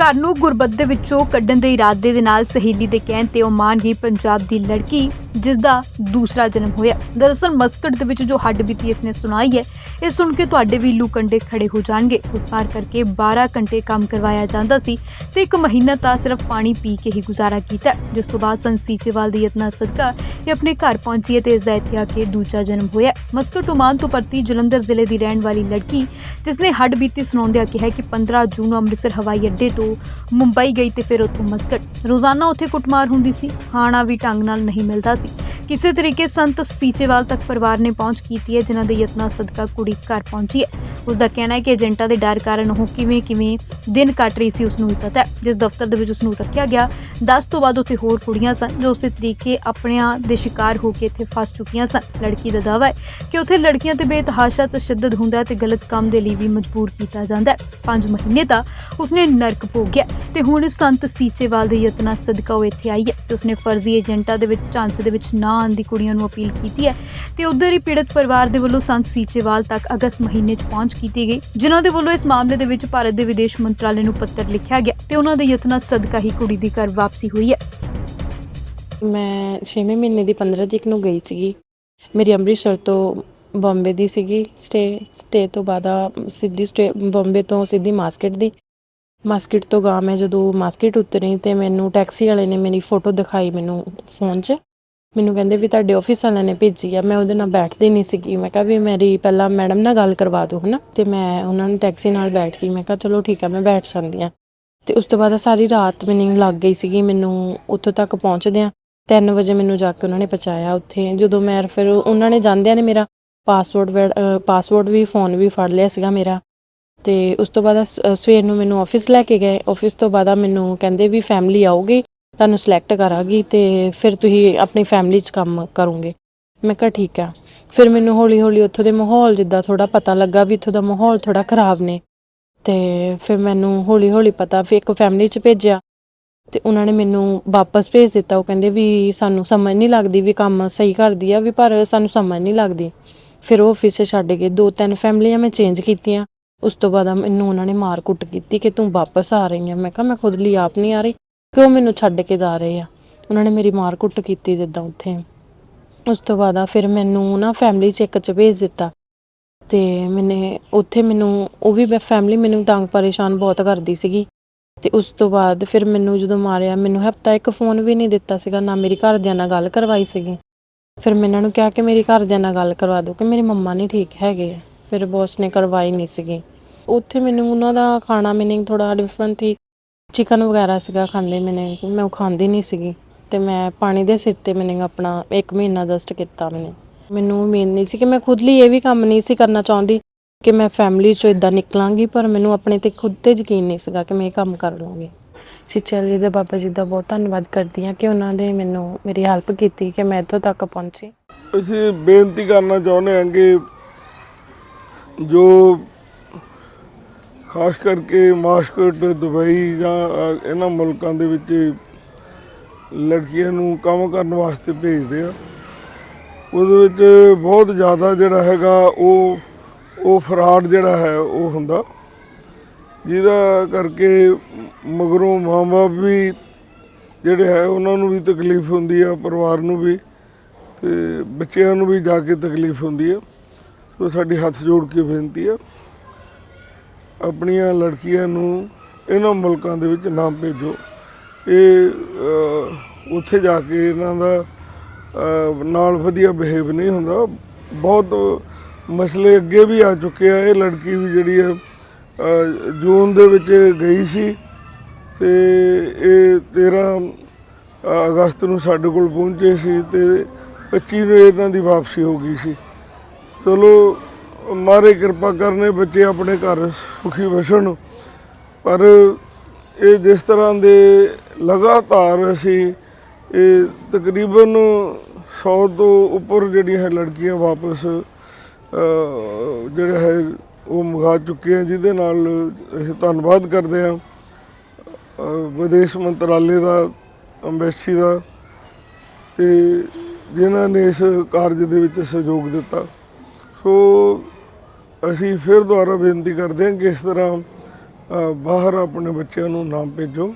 ਘਰ ਨੂੰ ਗੁਰਬਤ ਦੇ ਵਿੱਚੋਂ ਕੱਢਣ ਦੇ ਇਰਾਦੇ ਦੇ ਨਾਲ ਸਹੇਲੀ ਦੇ ਕਹਿਣ ਤੇ ਓਮਾਨ ਗਈ, ਪੰਜਾਬ ਦੀ ਲੜਕੀ। ਜਿਸ ਦਾ ਦੂਸਰਾ ਜਨਮ ਹੋਇਆ। ਦਰਅਸਲ ਮਸਕਟ ਦੇ ਵਿੱਚ ਜੋ ਹੱਡ ਬੀਤੀ ਇਸ ਨੇ ਸੁਣਾਈ ਹੈ, ਇਹ ਸੁਣ ਕੇ ਤੁਹਾਡੇ ਵੀ ਲੂ ਕੰਡੇ ਖੜੇ ਹੋ ਜਾਣਗੇ। ਉਪਾਰ ਕਰਕੇ 12 ਘੰਟੇ ਕੰਮ ਕਰਵਾਇਆ ਜਾਂਦਾ ਸੀ ਤੇ ਇੱਕ ਮਹੀਨਾ ਤਾਂ ਸਿਰਫ ਪਾਣੀ ਪੀ ਕੇ ਹੀ ਗੁਜ਼ਾਰਾ ਕੀਤਾ। ਜਿਸ ਤੋਂ ਬਾਅਦ ਸੰਸੀਚੇਵਾਲ ਦੀ ਯਤਨਾ ਸਦਕਾ ਇਹ ਆਪਣੇ ਘਰ ਪਹੁੰਚੀ ਹੈ ਤੇ ਇਸ ਦਾ ਇੱਥੇ ਆ ਕੇ ਦੂਜਾ ਜਨਮ ਹੋਇਆ। ਮਸਕਟ ਉਮਾਨ ਤੋਂ ਪਰਤੀ ਜਲੰਧਰ ਜ਼ਿਲ੍ਹੇ ਦੀ ਰਹਿਣ ਵਾਲੀ ਲੜਕੀ, ਜਿਸ ਨੇ ਹੱਡ ਬੀਤੀ ਸੁਣਾਉਂਦਿਆਂ ਕਿਹਾ ਕਿ 15 ਜੂਨ ਨੂੰ ਅੰਮ੍ਰਿਤਸਰ ਹਵਾਈ ਅੱਡੇ ਤੋਂ ਮੁੰਬਈ ਗਈ ਤੇ ਫਿਰ ਉੱਥੋਂ ਮਸਕਟ। ਰੋਜ਼ਾਨਾ ਉੱਥੇ ਕੁੱਟਮਾਰ ਹੁੰਦੀ ਸੀ। ਖਾਣਾ ਵੀ ਢੰਗ ਨਾਲ ਨਹੀਂ ਮਿਲਦਾ ਸੀ। ਕਿਸੇ ਤਰੀਕੇ ਸੰਤ ਸੀਚੇਵਾਲ ਤੱਕ ਪਰਿਵਾਰ ਨੇ ਪਹੁੰਚ ਕੀਤੀ ਹੈ, ਜਿਨ੍ਹਾਂ ਦੇ ਯਤਨਾਂ ਸਦਕਾ ਕੁੜੀ ਘਰ ਪਹੁੰਚੀ ਹੈ। ਉਸ ਦਾ ਕਹਿਣਾ ਹੈ ਕਿ ਏਜੰਟਾਂ ਦੇ ਡਰ ਕਾਰਨ ਉਹ ਕਿਵੇਂ ਕਿਵੇਂ ਦਿਨ ਕੱਟ ਰਹੀ ਸੀ ਉਸ ਨੂੰ ਹੀ ਪਤਾ ਹੈ ਜਿਸ ਦਫ਼ਤਰ ਦੇ ਵਿੱਚ ਉਸ ਨੂੰ ਰੱਖਿਆ ਗਿਆ। 10 ਤੋਂ ਬਾਅਦ ਉੱਥੇ ਹੋਰ ਕੁੜੀਆਂ ਸਨ, ਜੋ ਉਸੇ ਤਰੀਕੇ ਆਪਣਿਆਂ ਦੇ ਸ਼ਿਕਾਰ ਹੋ ਕੇ ਇੱਥੇ ਫਸ ਚੁੱਕੀਆਂ ਸਨ। ਲੜਕੀ ਦਾ ਦਾਅਵਾ ਹੈ ਕਿ ਉੱਥੇ ਲੜਕੀਆਂ ਤੇ ਬੇਤਹਾਸ਼ਾ, ਤਸ਼ੱਦਦ ਹੁੰਦਾ ਹੈ ਤੇ ਗਲਤ ਕੰਮ ਦੇ ਲਈ ਵੀ ਮਜਬੂਰ ਕੀਤਾ ਜਾਂਦਾ ਹੈ। 5 ਮਹੀਨੇ ਦਾ ਉਸਨੇ ਨਰਕ ਭੋਗਿਆ ਤੇ ਹੁਣ ਸੰਤ ਸੀਚੇਵਾਲ ਦੇ ਯਤਨਾਂ ਸਦਕਾ ਉਹ ਇੱਥੇ ਆਈ ਹੈ ਤੇ ਉਸਨੇ ਫਰਜ਼ੀ ਏਜੰਟਾਂ ਦੇ ਵਿੱਚ ਝਾਂਸੇ ਦੇ ਵਿੱਚ ਨਾ ਆਉਣ ਦੀ ਕੁੜੀਆਂ ਨੂੰ ਅਪੀਲ ਕੀਤੀ ਹੈ ਤੇ ਉਧਰ ਹੀ ਪੀੜਤ ਪਰਿਵਾਰ ਦੇ ਵੱਲੋਂ ਸੰਤ ਸੀਚੇਵਾਲ ਤੱਕ ਅਗਸਤ ਮਹੀਨੇ 'ਚ ਪਹੁੰਚ ਕੀਤੀ ਗਈ, ਜਿਨ੍ਹਾਂ ਦੇ ਵੱਲੋਂ ਇਸ ਮਾਮਲੇ ਦੇ ਵਿੱਚ ਭਾਰਤ ਦੇ ਵਿਦੇਸ਼ ਮੰਤਰਾਲੇ ਨੂੰ ਪੱਤਰ ਲਿਖਿਆ ਗਿਆ ਤੇ ਉਹਨਾਂ ਦੇ ਯਤਨਾਂ ਸਦਕਾ ਹੀ ਕੁੜੀ ਦੀ ਘਰ ਵਾਪਸੀ ਹੋਈ ਹੈ। ਮੈਂ 6ਵੇਂ ਮਹੀਨੇ ਦੀ 15 ਤਰੀਕ ਨੂੰ ਗਈ ਸੀਗੀ। ਮੇਰੀ ਅੰਮ੍ਰਿਤਸਰ ਤੋਂ ਬੰਬੇ ਦੀ ਸੀਗੀ। ਸਟੇ ਸਟੇ ਤੋਂ ਬਾਅਦ ਸਿੱਧੀ ਸਟੇ, ਬੰਬੇ ਤੋਂ ਸਿੱਧੀ ਮਾਸਕਟ ਦੀ। ਮਾਸਕਟ ਤੋਂ ਗਾਂ ਮੈਂ ਜਦੋਂ ਮਾਸਕਟ ਉਤਰੀ ਤੇ ਮੈਨੂੰ ਟੈਕਸੀ ਵਾਲੇ ਨੇ ਮੇਰੀ ਫੋਟੋ ਦਿਖਾਈ ਮੈਨੂੰ ਫੋਨ 'ਚ। ਮੈਨੂੰ ਕਹਿੰਦੇ ਵੀ ਤੁਹਾਡੇ ਆਫਿਸ ਵਾਲਿਆਂ ਨੇ ਭੇਜੀ ਆ, ਮੈਂ ਉਹਦੇ ਨਾਲ ਬੈਠਦੀ ਨਹੀਂ ਸੀਗੀ। ਮੈਂ ਕਿਹਾ ਵੀ ਮੇਰੀ ਪਹਿਲਾਂ ਮੈਡਮ ਨਾਲ ਗੱਲ ਕਰਵਾ ਦਿਓ, ਹਨਾ? ਤੇ ਮੈਂ ਉਹਨਾਂ ਨੂੰ ਟੈਕਸੀ ਨਾਲ ਬੈਠ ਗਈ। ਮੈਂ ਕਿਹਾ ਚਲੋ ਠੀਕ ਆ, ਮੈਂ ਬੈਠ ਸਕਦੀ ਆ। ਤੇ ਉਸ ਤੋਂ ਬਾਅਦ ਸਾਰੀ ਰਾਤ ਮੈਨੂੰ ਲੱਗ ਗਈ ਸੀਗੀ। ਮੈਨੂੰ ਉੱਥੋਂ ਤੱਕ ਪਹੁੰਚਦਿਆਂ 3 ਵਜੇ ਮੈਨੂੰ ਜਾ ਕੇ ਉਹਨਾਂ ਨੇ ਪਹੁੰਚਾਇਆ ਉੱਥੇ। ਜਦੋਂ ਮੈਂ ਫਿਰ ਉਹਨਾਂ ਨੇ ਜਾਂਦਿਆਂ ਨੇ ਮੇਰਾ ਪਾਸਵਰਡ ਪਾਸਵਰਡ ਵੀ ਫੋਨ ਵੀ ਫੜ ਲਿਆ ਸੀਗਾ ਮੇਰਾ। ਤੇ ਉਸ ਤੋਂ ਬਾਅਦ ਸਵੇਰ ਨੂੰ ਮੈਨੂੰ ਆਫਿਸ ਲੈ ਕੇ ਗਏ। ਆਫਿਸ ਤੋਂ ਬਾਅਦ ਆ ਮੈਨੂੰ ਕਹਿੰਦੇ ਵੀ ਫੈਮਿਲੀ ਆਊਗੀ। ਤੁਹਾਨੂੰ ਸਿਲੈਕਟ ਕਰਾਂਗੀ ਤੇ ਫਿਰ ਤੁਸੀਂ ਆਪਣੀ ਫੈਮਿਲੀ 'ਚ ਕੰਮ ਕਰੋਗੇ। ਮੈਂ ਕਿਹਾ ਠੀਕ ਆ। ਫਿਰ ਮੈਨੂੰ ਹੌਲੀ ਹੌਲੀ ਉੱਥੋਂ ਦੇ ਮਾਹੌਲ ਜਿੱਦਾਂ ਥੋੜਾ ਪਤਾ ਲੱਗਾ ਵੀ ਇੱਥੋਂ ਦਾ ਮਾਹੌਲ ਥੋੜਾ ਖਰਾਬ ਨੇ। ਤੇ ਫਿਰ ਮੈਨੂੰ ਹੌਲੀ ਹੌਲੀ ਪਤਾ ਫਿਰ ਇੱਕ ਫੈਮਿਲੀ 'ਚ ਭੇਜਿਆ ਤੇ ਉਹਨਾਂ ਨੇ ਮੈਨੂੰ ਵਾਪਸ ਭੇਜ ਦਿੱਤਾ। ਉਹ ਕਹਿੰਦੇ ਵੀ ਸਾਨੂੰ ਸਮਝ ਨਹੀਂ ਲੱਗਦੀ ਵੀ ਕੰਮ ਸਹੀ ਕਰਦੀ ਆ ਵੀ ਪਰ ਸਾਨੂੰ ਸਮਝ ਨਹੀਂ ਲੱਗਦੀ। ਫਿਰ ਉਹ ਆਫਿਸ 'ਚ ਛੱਡ ਗਏ ਦੋ ਤਿੰਨ ਫੈਮਲੀਆਂ ਮੈਂ ਚੇਂਜ ਕੀਤੀਆਂ। ਉਸ ਤੋਂ ਬਾਅਦ ਮੈਨੂੰ ਉਹਨਾਂ ਨੇ ਮਾਰ ਕੁੱਟ ਕੀਤੀ ਕਿ ਤੂੰ ਵਾਪਸ ਆ ਰਹੀ ਆ। ਮੈਂ ਕਿਹਾ ਮੈਂ ਖੁਦ ਲਈ ਆਪ ਨਹੀਂ ਆ ਰਹੀ। ਕਿ ਉਹ ਮੈਨੂੰ ਛੱਡ ਕੇ ਜਾ ਰਹੇ ਆ। ਉਹਨਾਂ ਨੇ ਮੇਰੀ ਮਾਰ ਕੁੱਟ ਕੀਤੀ ਜਿੱਦਾਂ ਉੱਥੇ। ਉਸ ਤੋਂ ਬਾਅਦ ਆ ਫਿਰ ਮੈਨੂੰ ਨਾ ਫੈਮਿਲੀ 'ਚ ਇੱਕ 'ਚ ਭੇਜ ਦਿੱਤਾ। ਤੇ ਮੈਨੇ ਉੱਥੇ ਮੈਨੂੰ, ਉਹ ਵੀ ਫੈਮਿਲੀ ਮੈਨੂੰ ਤੰਗ ਪਰੇਸ਼ਾਨ ਬਹੁਤ ਕਰਦੀ ਸੀਗੀ। ਤੇ ਉਸ ਤੋਂ ਬਾਅਦ ਫਿਰ ਮੈਨੂੰ ਜਦੋਂ ਮਾਰਿਆ, ਮੈਨੂੰ ਹਫਤਾ ਇੱਕ ਫੋਨ ਵੀ ਨਹੀਂ ਦਿੱਤਾ ਸੀਗਾ, ਨਾ ਮੇਰੀ ਘਰਦਿਆਂ ਨਾਲ ਗੱਲ ਕਰਵਾਈ ਸੀਗੀ। ਫਿਰ ਮੈਂ ਇਹਨਾਂ ਨੂੰ ਕਿਹਾ ਕਿ ਮੇਰੀ ਘਰਦਿਆਂ ਨਾਲ ਗੱਲ ਕਰਵਾ ਦਿਓ, ਕਿ ਮੇਰੀ ਮੰਮਾ ਨਹੀਂ ਠੀਕ ਹੈਗੇ। ਫਿਰ ਬੌਸ ਨੇ ਕਰਵਾਈ ਨਹੀਂ ਸੀਗੀ। ਉੱਥੇ ਮੈਨੂੰ ਉਹਨਾਂ ਦਾ ਖਾਣਾ ਮੈਨੂੰ ਥੋੜਾ ਡਿਫਰੈਂਟ ਸੀ ਚਿਕਨ ਵਗੈਰਾ ਸੀਗਾ ਖਾਂਦੇ ਮੈਨੇ, ਮੈਂ ਉਹ ਖਾਂਦੀ ਨਹੀਂ ਸੀਗੀ ਤੇ ਮੈਂ ਪਾਣੀ ਦੇ ਸਿਰ ਤੇ ਮੈਨੇ ਆਪਣਾ 1 ਮਹੀਨਾ ਜਸਟ ਕੀਤਾ ਮੈਨੇ। ਮੈਨੂੰ ਉਮੀਦ ਨਹੀਂ ਸੀ ਕਿ ਮੈਂ ਖੁਦ ਲਈ ਇਹ ਵੀ ਕੰਮ ਨਹੀਂ ਸੀ ਕਰਨਾ ਚਾਹੁੰਦੀ ਕਿ ਮੈਂ ਫੈਮਿਲੀ ਚੋਂ ਇਦਾਂ ਨਿਕਲਾਂਗੀ, ਪਰ ਮੈਨੂੰ ਆਪਣੇ ਤੇ ਖੁਦ ਤੇ ਯਕੀਨ ਨਹੀਂ ਸੀਗਾ ਕਿ ਮੈਂ ਇਹ ਕੰਮ ਕਰ ਲਵਾਂਗੀ। ਸਿੱਚਲ ਜੀ ਦੇ ਬਾਬਾ ਜੀ ਦਾ ਬਹੁਤ ਧੰਨਵਾਦ ਕਰਦੀ ਹਾਂ ਕਿ ਉਹਨਾਂ ਨੇ ਮੈਨੂੰ ਮੇਰੀ ਹੈਲਪ ਕੀਤੀ ਕਿ ਮੈਂ ਇੱਥੋਂ ਤੱਕ ਪਹੁੰਚੀ। ਅਸੀਂ ਬੇਨਤੀ ਕਰਨਾ ਚਾਹੁੰਦੇ ਹਾਂ ਕਿ ਜੋ ਖਾਸ ਕਰਕੇ ਮਾਸਕਟ, ਦੁਬਈ ਜਾਂ ਇਹਨਾਂ ਮੁਲਕਾਂ ਦੇ ਵਿੱਚ ਲੜਕੀਆਂ ਨੂੰ ਕੰਮ ਕਰਨ ਵਾਸਤੇ ਭੇਜਦੇ ਆ। ਉਹਦੇ ਵਿੱਚ ਬਹੁਤ ਜ਼ਿਆਦਾ ਜਿਹੜਾ ਹੈਗਾ ਉਹ ਉਹ ਫਰਾਡ ਜਿਹੜਾ ਹੈ, ਉਹ ਹੁੰਦਾ। ਜਿਹਦਾ ਕਰਕੇ ਮਗਰੋਂ ਮਾਂ-ਬਾਪ ਵੀ ਜਿਹੜੇ ਹੈ, ਉਹਨਾਂ ਨੂੰ ਵੀ ਤਕਲੀਫ ਹੁੰਦੀ ਆ, ਪਰਿਵਾਰ ਨੂੰ ਵੀ, ਤੇ ਬੱਚਿਆਂ ਨੂੰ ਵੀ ਜਾ ਕੇ ਤਕਲੀਫ ਹੁੰਦੀ ਆ। ਸੋ ਸਾਡੀ ਹੱਥ ਜੋੜ ਕੇ ਬੇਨਤੀ ਆ। ਆਪਣੀਆਂ ਲੜਕੀਆਂ ਨੂੰ ਇਹਨਾਂ ਮੁਲਕਾਂ ਦੇ ਵਿੱਚ ਨਾ ਭੇਜੋ। ਇਹ ਉੱਥੇ ਜਾ ਕੇ ਇਹਨਾਂ ਦਾ ਨਾਲ ਵਧੀਆ ਬਿਹੇਵ ਨਹੀਂ ਹੁੰਦਾ। ਬਹੁਤ ਮਸਲੇ ਅੱਗੇ ਵੀ ਆ ਚੁੱਕੇ ਆ। ਇਹ ਲੜਕੀ ਵੀ ਜਿਹੜੀ ਹੈ ਜੂਨ ਦੇ ਵਿੱਚ ਗਈ ਸੀ ਤੇ ਇਹ 13 ਅਗਸਤ ਨੂੰ ਸਾਡੇ ਕੋਲ ਪਹੁੰਚੇ ਸੀ ਤੇ 25 ਨੂੰ ਇਹਨਾਂ ਦੀ ਵਾਪਸੀ ਹੋ ਗਈ ਸੀ। ਚਲੋ ਮਾਰੇ ਕਿਰਪਾ ਕਰਨੇ ਬੱਚੇ ਆਪਣੇ ਘਰ ਸੁਖੀ ਵਸਣ। ਪਰ ਇਹ ਜਿਸ ਤਰ੍ਹਾਂ ਦੇ ਲਗਾਤਾਰ ਅਸੀਂ ਇਹ ਤਕਰੀਬਨ 100 ਤੋਂ ਉੱਪਰ ਜਿਹੜੀਆਂ ਹੈ ਲੜਕੀਆਂ ਵਾਪਸ ਜਿਹੜਾ ਹੈ, ਉਹ ਮੰਗਾ ਚੁੱਕੇ ਆ, ਜਿਹਦੇ ਨਾਲ ਅਸੀਂ ਧੰਨਵਾਦ ਕਰਦੇ ਹਾਂ ਵਿਦੇਸ਼ ਮੰਤਰਾਲੇ ਦਾ ਅੰਬੈਸੀ ਦਾ, ਤੇ ਜਿਨ੍ਹਾਂ ਨੇ ਇਸ ਕਾਰਜ ਦੇ ਵਿੱਚ ਸਹਿਯੋਗ ਦਿੱਤਾ। ਸੋ ਅਸੀਂ ਫਿਰ ਦੁਬਾਰਾ ਬੇਨਤੀ ਕਰਦੇ ਹਾਂ ਕਿ ਇਸ ਤਰ੍ਹਾਂ ਬਾਹਰ ਆਪਣੇ ਬੱਚਿਆਂ ਨੂੰ ਨਾ ਭੇਜੋ।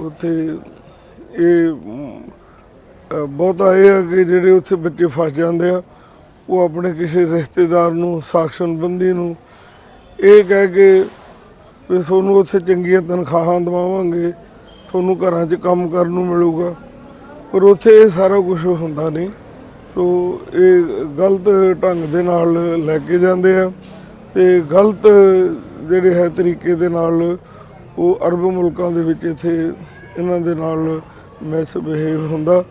ਉੱਥੇ ਇਹ ਬਹੁਤਾ ਇਹ ਹੈ ਕਿ ਜਿਹੜੇ ਉੱਥੇ ਬੱਚੇ ਫਸ ਜਾਂਦੇ ਆ, ਉਹ ਆਪਣੇ ਕਿਸੇ ਰਿਸ਼ਤੇਦਾਰ ਨੂੰ ਸਾਖਸ਼ਨਬੰਦੀ ਨੂੰ ਇਹ ਕਹਿ ਕੇ ਵੀ ਤੁਹਾਨੂੰ ਉੱਥੇ ਚੰਗੀਆਂ ਤਨਖਾਹਾਂ ਦਵਾਵਾਂਗੇ, ਤੁਹਾਨੂੰ ਘਰਾਂ 'ਚ ਕੰਮ ਕਰਨ ਨੂੰ ਮਿਲੂਗਾ। ਪਰ ਉੱਥੇ ਇਹ ਸਾਰਾ ਕੁਝ ਹੁੰਦਾ ਨਹੀਂ। ਸੋ ਇਹ ਗਲਤ ਢੰਗ ਦੇ ਨਾਲ ਲੈ ਕੇ ਜਾਂਦੇ ਆ ਤੇ ਗਲਤ ਜਿਹੜੇ ਹੈ ਤਰੀਕੇ ਦੇ ਨਾਲ ਉਹ ਅਰਬ ਮੁਲਕਾਂ ਦੇ ਵਿੱਚ ਇੱਥੇ ਇਹਨਾਂ ਦੇ ਨਾਲ ਮਿਸਬਿਹੇਵ ਹੁੰਦਾ।